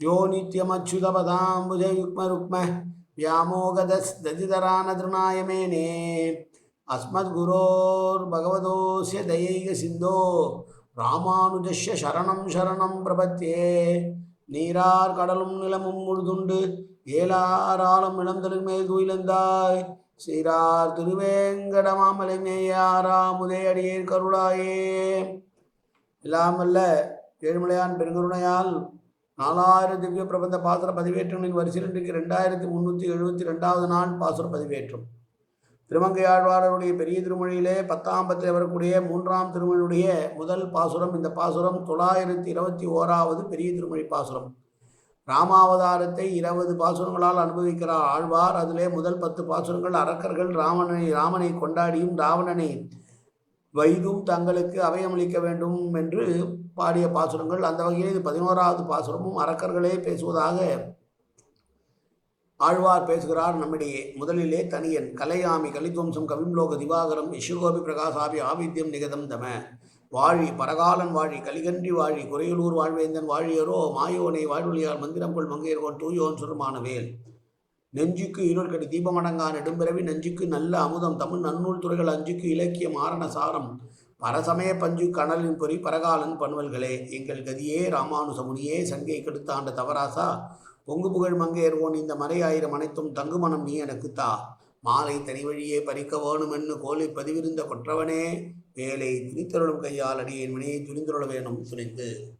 யோ நித்யமச்சுதபதாம்புஜயுக்மருக்ம व्यामोगदस्दतितरानतृणाय मेने अस्मद्गुरोर्भगवतोऽस्य दयैकसिन्धो ராமானுஜஸ்ய சரணம் சரணம் பிரபத்தியே நீரார் கடலும் நிலமும் முழுதுண்டு ஏலாராலும் இளந்தலின் மேல் துயிலந்தாய் சீரார் திருவேங்கடமாமலை மேயாராமுதே அடியேர் கருளாயே எல்லாம் வல்ல ஏழுமலையான் பெருங்கருணையால் நாலாயிரம் திவ்ய பிரபந்த பாசுர பதிவேற்றங்களின் வரிசையில் இன்றைக்கு ரெண்டாயிரத்தி முந்நூற்றி எழுபத்தி ரெண்டாவது நாள் பாசுர பதிவேற்றம். திருமங்கையாழ்வாரருடைய பெரிய திருமொழியிலே பத்தாம் பத்தில் வரக்கூடிய மூன்றாம் திருமொழியுடைய முதல் பாசுரம் இந்த பாசுரம் தொள்ளாயிரத்தி இருபத்தி ஓராவது பெரிய திருமொழி பாசுரம். ராமாவதாரத்தை இருபது பாசுரங்களால் அனுபவிக்கிறார் ஆழ்வார். அதிலே முதல் பத்து பாசுரங்கள் அரக்கர்கள் ராமனை ராமனை கொண்டாடியும் ராவணனை வைதும் தங்களுக்கு அவயமளிக்க வேண்டும் என்று பாடிய பாசுரங்கள். அந்த வகையில் இது பதினோராவது பாசுரமும் அரக்கர்களே பேசுவதாக ஆழ்வார் பேசுகிறார் நம்மிடையே. முதலிலே தனியன் கலையாமி கலித்வம்சம் கவிம்லோக திவாகரம் இஷுகோபி பிரகாசாபி ஆவித்யம் நிகதம் தம. வாழி பரகாலன் வாழி கலிகன்றி வாழி குறையலூர் வாழ்வேந்தன் வாழியரோ மாயோனை வாழ்வழியால் மந்திரம் கொள் மங்கையர்கோன் தூயோன் சுருமான வேல் நெஞ்சுக்கு இருள் கடி தீபமடங்கா நெடும்பிறவி நெஞ்சுக்கு நல்ல அமுதம். தமிழ் நன்னூல் துறைகள் அஞ்சுக்கு இலக்கியம் ஆரண சாரம். பரசமய பஞ்சு கணலின் பொறி பரகாலன் பன்வல்களே. எங்கள் கதியே ராமானுசமுனியே சங்கை கெடுத்தாண்ட தவராசா. பொங்கு புகழ் மங்கையர்வோன் இந்த மறை ஆயிரம் அனைத்தும் தங்குமணம் நீ எனக்கு தா. மாலை தனி வழியே பறிக்க வேணுமென்னு கோலை பதிவிருந்த கொற்றவனே. வேலை துணித்தருளும் கையால் அடியேன் வினையை துணிந்துருள வேணும் துணிந்து.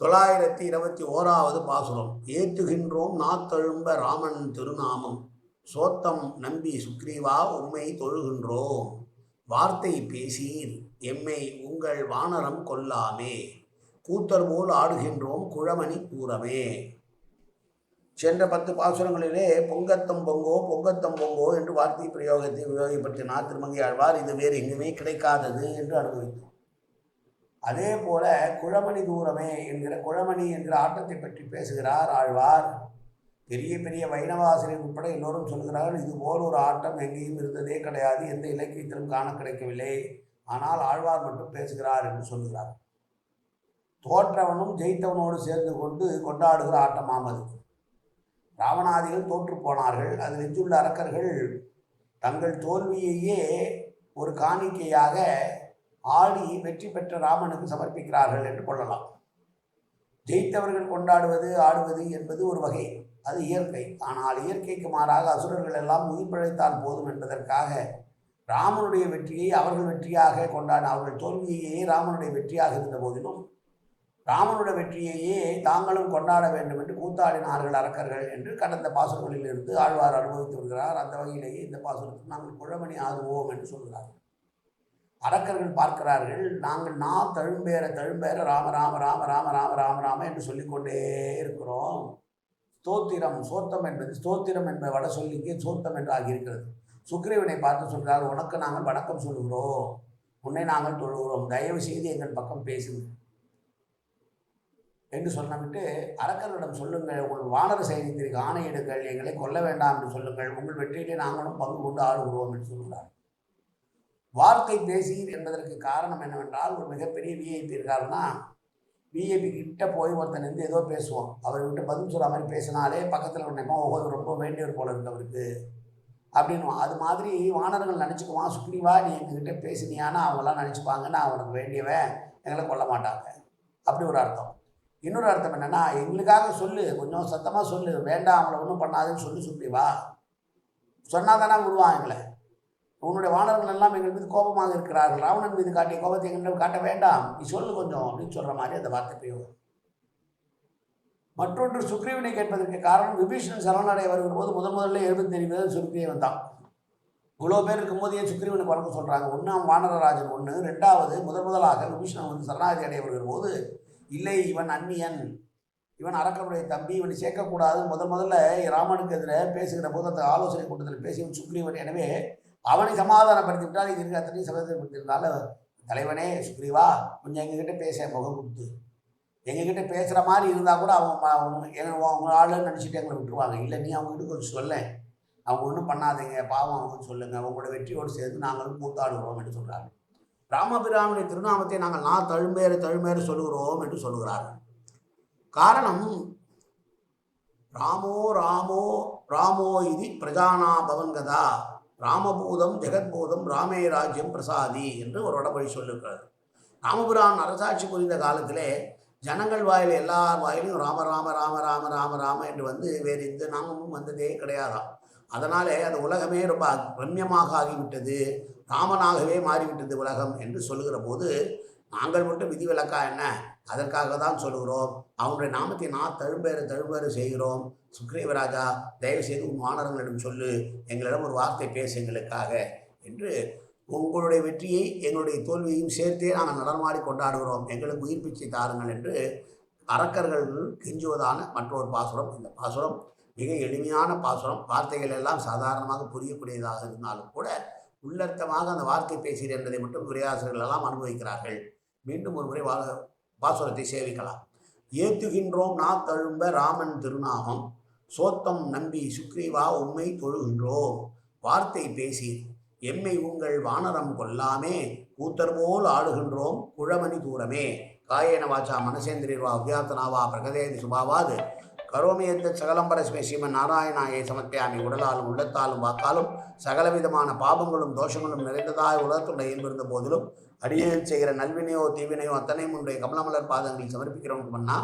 தொள்ளாயிரத்தி இருபத்தி ஓராவது பாசுரம். ஏற்றுகின்றோம் நாத்தழும்ப ராமன் திருநாமம். சோத்தம் நம்பி சுக்ரீவா உம்மை தொழுகின்றோம். வார்த்தை பேசீர் எம்மை உங்கள் வானரம் கொல்லாமே. கூத்தர் போல் ஆடுகின்றோம் குழமணி கூறமே. சென்ற பத்து பாசுரங்களிலே பொங்கத்தம் பொங்கோ பொங்கத்தம் பொங்கோ என்று வார்த்தை பிரயோகத்தை உபயோகப்படுத்தினார் திருமங்கை ஆழ்வார். இது வேறு எங்குமே கிடைக்காதது என்று அனுபவித்தோம். அதே போல குழமணி தூரமே என்கிற குழமணி என்கிற ஆட்டத்தை பற்றி பேசுகிறார் ஆழ்வார். பெரிய பெரிய வைணவாசிரியர் உட்பட எல்லோரும் சொல்கிறார்கள் இது போல் ஒரு ஆட்டம் எங்கேயும் இருந்ததே கிடையாது எந்த இலக்கியத்திலும் காண கிடைக்கவில்லை. ஆனால் ஆழ்வார் மட்டும் பேசுகிறார் என்று சொல்கிறார். தோற்றவனும் ஜெயித்தவனோடு சேர்ந்து கொண்டு கொண்டாடுகிற ஆட்டமாம் அது. ராவணாதிகள் தோற்று போனார்கள். அது நெஞ்சுள்ள அரக்கர்கள் தங்கள் தோல்வியையே ஒரு காணிக்கையாக ஆடி வெற்றி பெற்ற ராமனுக்கு சமர்ப்பிக்கிறார்கள் என்று கொள்ளலாம். ஜெயித்தவர்கள் கொண்டாடுவது ஆடுவது என்பது ஒரு வகை. அது இயற்கை. ஆனால் இயற்கைக்கு மாறாக அசுரர்கள் எல்லாம் உயிர் பிழைத்தால் போதும் என்பதற்காக ராமனுடைய வெற்றியை அவர்கள் வெற்றியாக கொண்டாட அவர்கள் தோல்வியையே ராமனுடைய வெற்றியாக இருந்த போதிலும் ராமனுடைய வெற்றியையே தாங்களும் கொண்டாட வேண்டும் என்று கூத்தாடினார்கள் அரக்கர்கள் என்று கடந்த பாசுரங்களில் இருந்து ஆழ்வார் அனுபவித்து வருகிறார். அந்த வகையிலேயே இந்த பாசுரத்தில் நாங்கள் குழமணி ஆகுவோம் என்று சொல்கிறார் அரக்கர்கள் பார்க்கிறார்கள் நாங்கள் நான் தழும்பேற தழும்பேற ராம ராம ராம ராம ராம ராம ராம என்று சொல்லிக்கொண்டே இருக்கிறோம். ஸ்தோத்திரம் சோத்தம் என்பது ஸ்தோத்திரம் என்ப வட சொல்லிக்கு சோத்தம் என்று ஆகியிருக்கிறது சுக்ரீவனை பார்த்து சொல்கிறார் உனக்கு நாங்கள் வணக்கம் சொல்கிறோம் உன்னை நாங்கள் தொழுகிறோம். தயவு செய்து எங்கள் பக்கம் பேசுங்க. என்று சொன்னவிட்டு அரக்கர்களிடம் சொல்லுங்கள் உங்கள் வானர சைனியத்திற்கு ஆணையிடுங்கள் எங்களை கொல்ல வேண்டாம் என்று சொல்லுங்கள். உங்கள் வெற்றியிலே நாங்களும் பங்கு கொண்டு ஆளுகிறோம் என்று சொல்கிறார். வார்த்தை பேசீர் என்பதற்கு காரணம் என்னவென்றால் ஒரு மிகப்பெரிய விஐபி இருக்காருன்னா விஐபி கிட்ட போய் ஒருத்தன் இருந்து ஏதோ பேசுவோம் அவர்கிட்ட பதில் சொல்கிற மாதிரி பேசினாலே பக்கத்தில் நினைப்போம் ஒவ்வொரு ரொம்ப வேண்டியவர் போல இருக்கு அவருக்கு. அப்படின்னு அது மாதிரி வானர்கள் நினச்சிக்குவான் சுக்ரீவா நீ எங்ககிட்ட பேசினியானா அவங்களாம் நினச்சிப்பாங்க நான் அவனுக்கு வேண்டியவன் எங்களை கொல்ல மாட்டாங்க. அப்படி ஒரு அர்த்தம். இன்னொரு அர்த்தம் என்னென்னா எங்களுக்காக சொல்லு கொஞ்சம் சத்தமாக சொல்லு வேண்டாம் அவங்கள ஒன்றும் பண்ணாதுன்னு சொல்லி சுக்ரீவா சொன்னால் தானே விடுவான் எங்களை. உன்னுடைய வானர்கள் எல்லாம் எங்கள் மீது கோபமாக இருக்கிறார்கள். ராவணன் மீது காட்டிய கோபத்தை எங்களிடம் காட்ட வேண்டாம். நீ சொல்லு கொஞ்சம் அப்படின்னு சொல்கிற மாதிரி அந்த வார்த்தை பிரயோகம். மற்றொன்று சுக்ரீவனை கேட்பதற்கு காரணம் விபீஷணன் சரணடைய வருகிற போது முதன் முதல்ல எழுபத்தி தெரிவது சுக்ரீவன் தான். இவ்வளோ பேர் இருக்கும்போது ஏன் சுக்ரீவனுக்கு வணக்கம் சொல்கிறாங்க ஒன்றாம் வானரராஜன் ஒன்று ரெண்டாவது முதன் முதலாக விபீஷணன் வந்து சரணாதி அடைய வருகிற போது இல்லை இவன் அந்நியன். இவன் அரக்கனுடைய தம்பி இவனை சேர்க்கக்கூடாது முதல் முதல்ல ராமனுக்கு எதிராக பேசுகிற போது அந்த ஆலோசனை கூட்டத்தில் பேசியவன் சுக்ரீவன். எனவே அவனை சமாதானப்படுத்தி விட்டால் இது இருக்கிற அத்தனையும் சமாதானப்படுத்தினால தலைவனே சுக்ரீவா கொஞ்சம் எங்ககிட்ட பேச முகம் கொடுத்து. எங்ககிட்ட பேசுகிற மாதிரி இருந்தால் கூட அவங்க அவங்க அவங்க ஆளுன்னு நினச்சிட்டு எங்களை விட்டுருவாங்க. இல்லை நீ அவங்ககிட்ட கொஞ்சம் சொல்லேன். அவங்க ஒன்றும் பண்ணாதீங்க பாவம் அவங்க சொல்லுங்கள் அவங்களோட வெற்றியோடு சேர்ந்து நாங்களும் கூத்தாடுகிறோம் என்று சொல்கிறார்கள் ராமபிரானுடைய திருநாமத்தை நாங்கள் நான் தழும்பேறு தழும்பேறு சொல்லுகிறோம் என்று சொல்லுகிறார்கள். காரணம் ராமோ ராமோ ராமோ இது பிரஜானா பவன்கதா ராமபூதம் ஜெகத்பூதம் ராமே ராஜ்யம் பிரசாதி என்று ஒரு வடமொழி சொல்லியிருக்கிறது ராமபுரான் அரசாட்சி புரிந்த காலத்திலே ஜனங்கள் வாயில் எல்லார் வாயிலும் ராம ராம ராம ராம ராம ராம என்று வந்து வேறு எந்த நாமமும் வந்ததே கிடையாதாம். அதனாலே அது உலகமே ரொம்ப ரம்யமாக ஆகிவிட்டது ராமனாகவே மாறிவிட்டது உலகம் என்று சொல்லுகிற போது நாங்கள் மட்டும் விதிவிலக்கா என்ன? அதற்காக தான் சொல்கிறோம் அவனுடைய நாமத்தை நான் தழும்பேறு தழும்பேறு செய்கிறோம். சுக்ரீவராஜா தயவு செய்து உன் வானரங்களிடம் சொல்லு. எங்களிடம் ஒரு வார்த்தை பேசு எங்களுக்காக என்று உங்களுடைய வெற்றியை எங்களுடைய தோல்வியையும் சேர்த்தே நாங்கள் நடனமாடி கொண்டாடுகிறோம். எங்களுக்கு உயிர் பிச்சை தாருங்கள் என்று அரக்கர்கள் கெஞ்சுவதான மற்றொரு பாசுரம். இந்த பாசுரம் மிக எளிமையான பாசுரம். வார்த்தைகள் எல்லாம் சாதாரணமாக புரியக்கூடியதாக இருந்தாலும் கூட உள்ளர்த்தமாக அந்த வார்த்தை பேசுகிறேன் என்பதை மட்டும் உரையாசிரியர்கள் எல்லாம் அனுபவிக்கிறார்கள். மீண்டும் ஒரு முறை வா பாசுரத்தை சேவிக்கலாம். ஏத்துகின்றோம் நா தழும்ப ராமன் திருநாமம். சோத்தம் நம்பி சுக்ரீவா உண்மை தொழுகின்றோம். வார்த்தை பேசி எம்மை உங்கள் வானரம் கொல்லாமே கூத்தர் போல் ஆடுகின்றோம் குழமணி தூரமே. காயேன வாச்சா மனசேந்திரிர்வா அவ்யாத்தனாவா பிரகதேதி சுபாவாது. கரோமியத்த சகலம்பரஸ்மே ஸ்ரீமன் நாராயணாயை சமர்ப்பியாமி. உடலாலும் உள்ளத்தாலும் வாக்காலும் சகலவிதமான பாபங்களும் தோஷங்களும் நிறைந்ததாய் உலகத்துடைய இயல்பிருந்த போதிலும் அடியில் செய்கிற நல்வினையோ தீவினையோ அத்தனையும் உன்னுடைய கமலமலர் பாதங்களில் சமர்ப்பிக்கிறவனுக்கு பண்ணா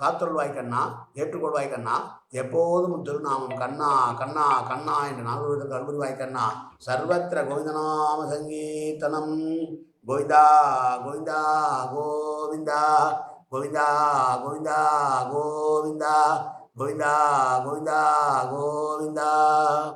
காத்தொள்வாய் கண்ணா ஏற்றுக்கொள்வாய் கண்ணா. எப்போதும் திருநாமம் கண்ணா கண்ணா கண்ணா என்று நாலு கல்புரிவாய் கண்ணா. சர்வத்திர கோவிந்தநாம சங்கீர்த்தனம். கோவிந்தா கோவிந்தா கோவிந்தா. 보인다, 보인다, 고빈다, 보인다, 보인다, 고빈다.